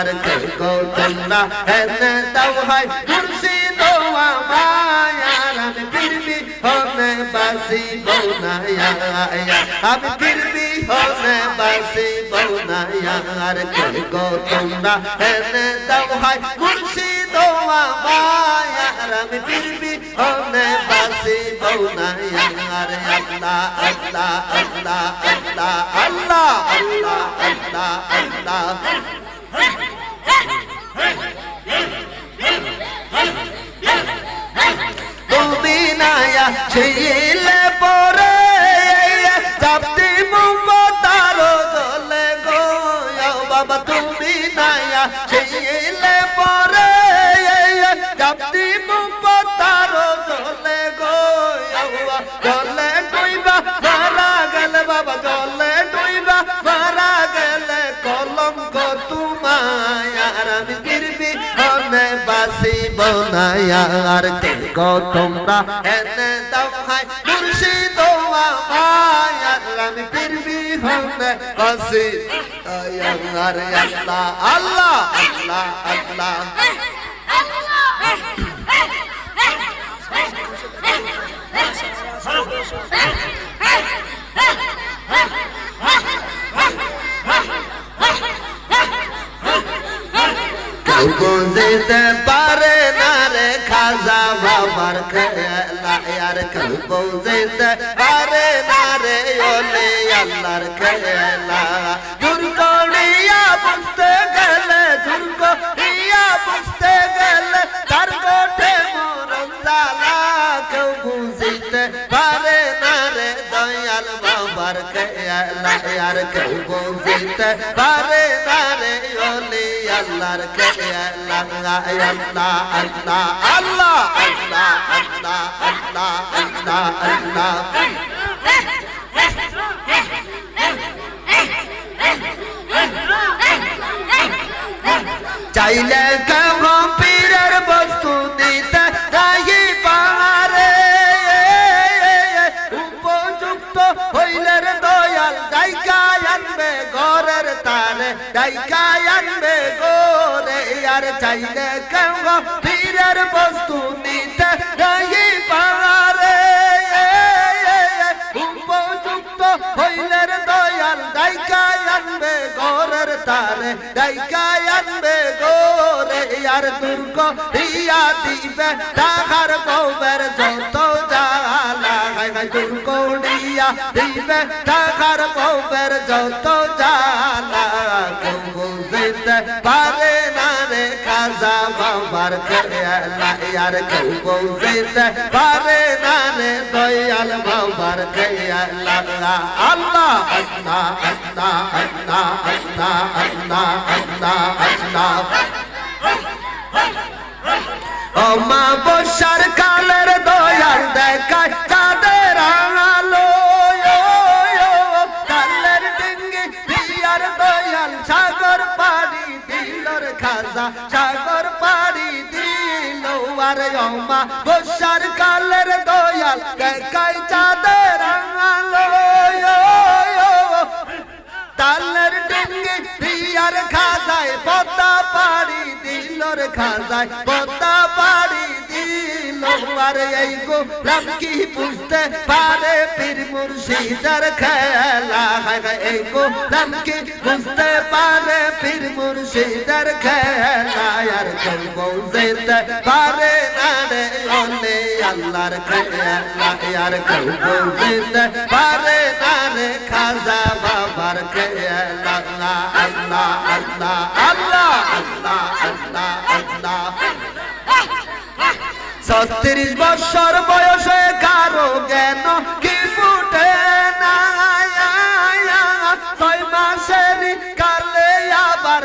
আর কে গো তোমরা হেনে দাও হাই মুর্শিদ আমায়ার আমি ফিরবি হনে বাসি বৌনায়া আমি ফিরবি হনে বাসি বৌনায়া আর গো তোমরা হেনে দাও হাই মুর্শিদ আমায়ার আমি ফিরবি হনে বাসি বৌনায়া আর আল্লাহ আল্লাহ আল্লাহ আল্লাহ আল্লাহ আল্লাহ আল্লাহ আল্লাহ। ভিজিলে পরে চাপতি মুতার দলে গো। বাবা তুমি নাইয়া ভিজিলে পরে না আর দেখো তোমরা এনে দাও খাই মুর্শিদ আমায় আল্লাহ ফিরবি হবে কাসি আয়ার আল্লাহ আল্লাহ আল্লাহ আল্লাহ। পারে না রে খাজা বাবার খেলা আর কেউ বুঝতে পারে না রে, ওলে আল্লাহর খেলা দুর্গড়িয়া বুঝতে গেলে দুর্গড়িয়া বুঝতে গেলে, তার গোটে মরণ খেলা আর কেউ বুঝতে পারে না রে ওলে আল্লাহর খেলা আল্লাহ আল্লাহ আল্লাহ চাইলে কেউ আনবে গোরে আর চাইলে কেউ পীরের বস্তু নিতে যাই পারে। উপযুক্ত হইলের দয়াল গায়িকা আনবে গোরের তারে গায়িকা আনবে গোরে আর দুর্গ দিয়া দিবে টাকার বউবের যত জালা দুর্গ দিয়া দিবে টাকার বউবের যত জালা বুঝতে পারে না রে খাজা বাবার খেলা আর কেউ বুঝতে পারে না রে দয়াল বাবার খেলা আল্লাহ আল্লাহ আল্লাহ আল্লাহ আল্লাহ আল্লাহ আল্লাহ আল্লাহ অমাবস্যার কালের দয়াল দেখায় চাঁদের আলো কালের ডিঙ্গি দিয়ার দয়াল, সাগর পাড়ি দিলর খাজা, সাগর পাড়ি দিল, আর অমাবস্যার কালের দয়াল দেখায় চাঁদের আলো তালের ডিঙ্গি পিয়ার খাজায় পদ্মা পাড়ি দিলর খাজায় পদ্মা পাড়ি দিল আর এই গো রাম কি বুঝতে পারে পীর মুর্শিদার খেলা। এই গো রাম কি বুঝতে পারে পীর মুর্শিদার খেলা। আর কেউ যেতে পারে না রে ওলে আল্লাহর বুঝতে পারে না রে খাজা বাবার আল্লাহ আল্লাহ আল্লাহ আল্লাহ আল্লাহ আল্লাহ ছত্রিশ বছর বয়সে কারও জ্ঞান কি ফুটে না ছয় মাসের কালে আবার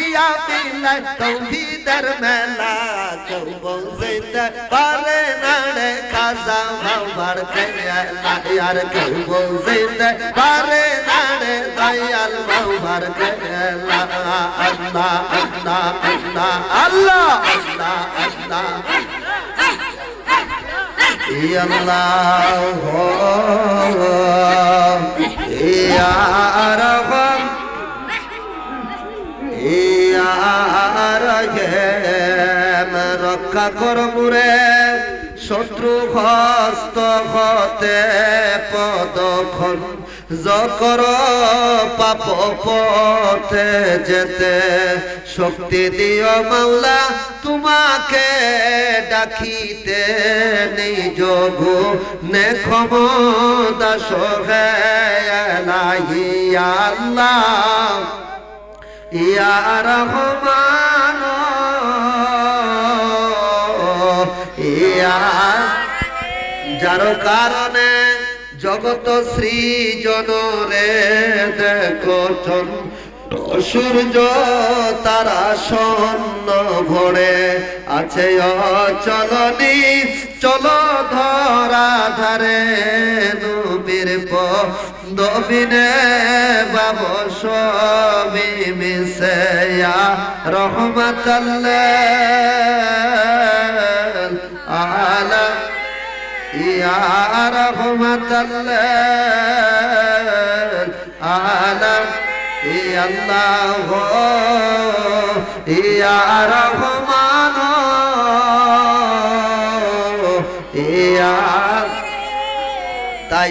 দিয়া দিলে তৌহিদের মেলা করব জিন্দে পারে নাড়ে খাজা মামার খেলা আর করব জিন্দে পারে নাড়ে দয়াল মামার খেলা আল্লাহ আল্লাহ আল্লাহ আল্লাহ আল্লাহ আল্লাহ আল্লাহ ইয়া রক্ষা কর মুরে শত্রু হস্ত হতে পদখন যকর পাপ পথে যেতে শক্তি দিও মাওলা, তোমাকে ডাকিতে নিজ গো নে ক্ষমতা সহে আল্লাহ। ইয়া রহমান। যার কারণে জগত সৃজন রে দেখো সূর্য তারা স্বর্ণ ভরে আছে অচলনি। চলো ধরা ধারে নবীর দবিনে বাব সবি মিশে রহমতাল্লাহ আলা ইয়া ইয়া